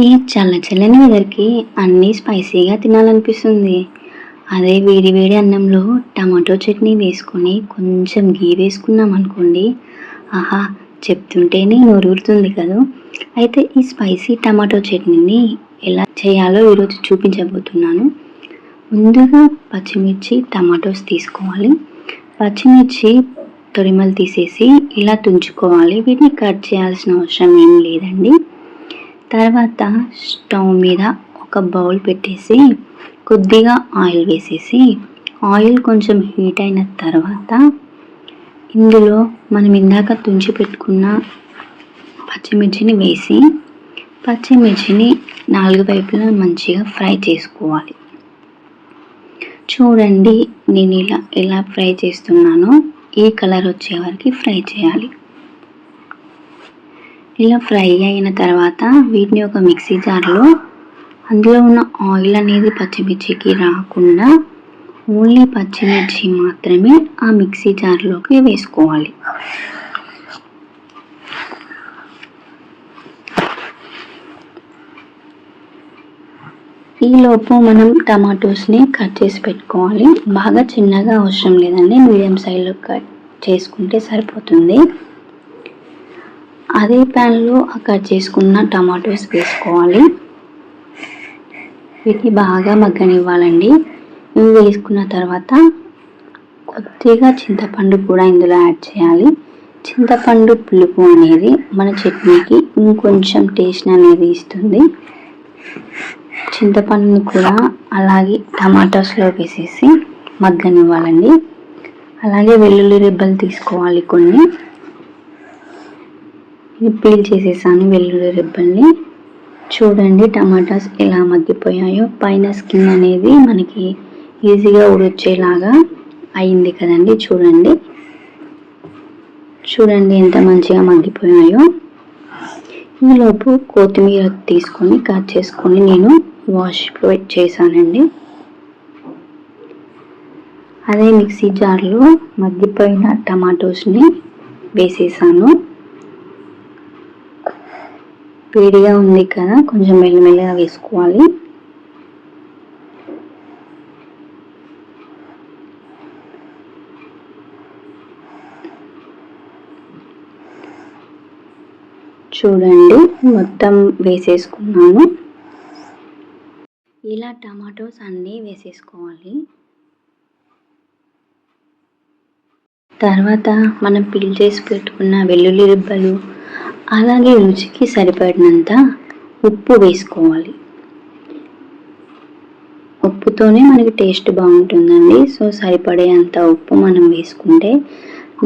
ఈ చల్ల చల్లని వెదర్కి అన్నీ స్పైసీగా తినాలనిపిస్తుంది. అదే వేడి వేడి అన్నంలో టమాటో చట్నీ వేసుకొని కొంచెం గీ వేసుకున్నాం అనుకోండి. ఆహా చెప్తుంటేనే నోరూరుతుంది కదా? అయితే ఈ స్పైసీ టమాటో చట్నీని ఎలా చేయాలో ఈరోజు చూపించబోతున్నాను. ముందుగా పచ్చిమిర్చి టమాటోస్ తీసుకోవాలి. పచ్చిమిర్చి తొరిమలు తీసేసి ఇలా తుంచుకోవాలి. వీటిని కట్ చేయాల్సిన అవసరం ఏం లేదండి. తర్వాత స్టవ్ మీద ఒక బౌల్ పెట్టేసి కొద్దిగా ఆయిల్ వేసేసి ఆయిల్ కొంచెం హీట్ అయిన తర్వాత ఇందులో మనం ఇందాక తుంచి పెట్టుకున్న పచ్చిమిర్చిని వేసి పచ్చిమిర్చిని నాలుగు వైపులా మంచిగా ఫ్రై చేసుకోవాలి. చూడండి నేను ఇలా ఎలా ఫ్రై చేస్తున్నానో ఈ కలర్ వచ్చే వరకు ఫ్రై చేయాలి. ఇలా ఫ్రై అయిన తర్వాత వీటిని ఒక మిక్సీ జార్లో అందులో ఉన్న ఆయిల్ అనేది పచ్చిమిర్చికి రాకుండా ఓన్లీ పచ్చిమిర్చి మాత్రమే ఆ మిక్సీ జార్లోకి వేసుకోవాలి. ఈలోపు మనం టమాటోస్ని కట్ చేసి పెట్టుకోవాలి. బాగా చిన్నగా అవసరం లేదండి. మీడియం సైజులో కట్ చేసుకుంటే సరిపోతుంది. అదే ప్యాన్లో కట్ చేసుకున్న టమాటోస్ వేసుకోవాలి. వీటిని బాగా మగ్గనివ్వాలండి. ఇవి వేసుకున్న తర్వాత కొద్దిగా చింతపండు కూడా ఇందులో యాడ్ చేయాలి. చింతపండు పులుపు అనేది మన చట్నీకి ఇంకొంచెం టేస్ట్ అనేది ఇస్తుంది. చింతపండుని కూడా అలాగే టమాటోస్లో వేసేసి మగ్గనివ్వాలండి. అలాగే వెల్లుల్లి రెబ్బలు తీసుకోవాలి కొన్ని. పీల్ చేసేసాను వెల్లుల్లి రిబ్బల్ని. చూడండి టమాటాస్ ఎలా మగ్గిపోయాయో. పైన స్కిన్ అనేది మనకి ఈజీగా ఉడొచ్చేలాగా అయింది కదండి చూడండి. చూడండి ఎంత మంచిగా మగ్గిపోయాయో. ఈలోపు కొత్తిమీర తీసుకొని కట్ చేసుకొని నేను వాష్ చేశానండి. అదే మిక్సీ జార్లో మగ్గిపోయిన టమాటోస్ని వేసేసాను. వేడిగా ఉంది కదా కొంచెం మెల్లమెల్లగా వేసుకోవాలి. చూడండి మొత్తం వేసేసుకున్నాను. ఇలా టమాటోస్ అన్నీ వేసేసుకోవాలి. తర్వాత మనం పిల్ చేసి పెట్టుకున్న వెల్లుల్లి రిబ్బలు అలాగే రుచికి సరిపడినంత ఉప్పు వేసుకోవాలి. ఉప్పుతోనే మనకి టేస్ట్ బాగుంటుందండి. సో సరిపడే అంత ఉప్పు మనం వేసుకుంటే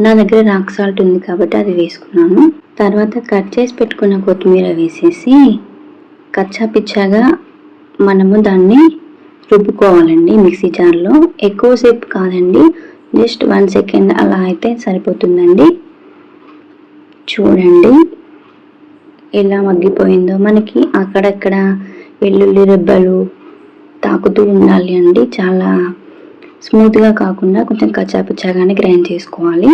నా దగ్గర రాక్ సాల్ట్ ఉంది కాబట్టి అది వేసుకున్నాను. తర్వాత కట్ చేసి పెట్టుకున్న కొత్తిమీర వేసేసి కచ్చా పిచ్చాగా మనము దాన్ని రుబ్బుకోవాలండి మిక్సీ జార్లో. ఎక్కువసేపు కాదండి జస్ట్ వన్ సెకండ్ అలా అయితే సరిపోతుందండి. చూడండి. ఎలా మగ్గిపోయిందో మనకి అక్కడక్కడ వెల్లుల్లి రెబ్బలు తాకుతూ ఉండాలి అండి. చాలా స్మూత్గా కాకుండా కొంచెం కచ్చాపిచ్చాగానే గ్రైండ్ చేసుకోవాలి.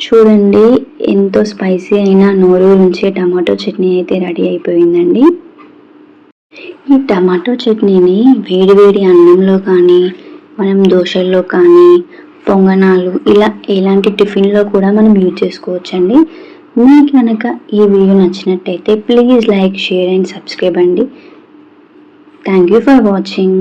చూడండి ఎంతో స్పైసీ అయిన నోరు నుంచి టమాటో చట్నీ అయితే రెడీ అయిపోయిందండి. ఈ టమాటో చట్నీని వేడి వేడి అన్నంలో కానీ మనం దోశల్లో కానీ పొంగనాలు ఇలా ఎలాంటి టిఫిన్లో కూడా మనం యూజ్ చేసుకోవచ్చండి. మీకు కనుక ఈ వీడియో నచ్చినట్టయితే please like share and subscribe అండి. Thank you for watching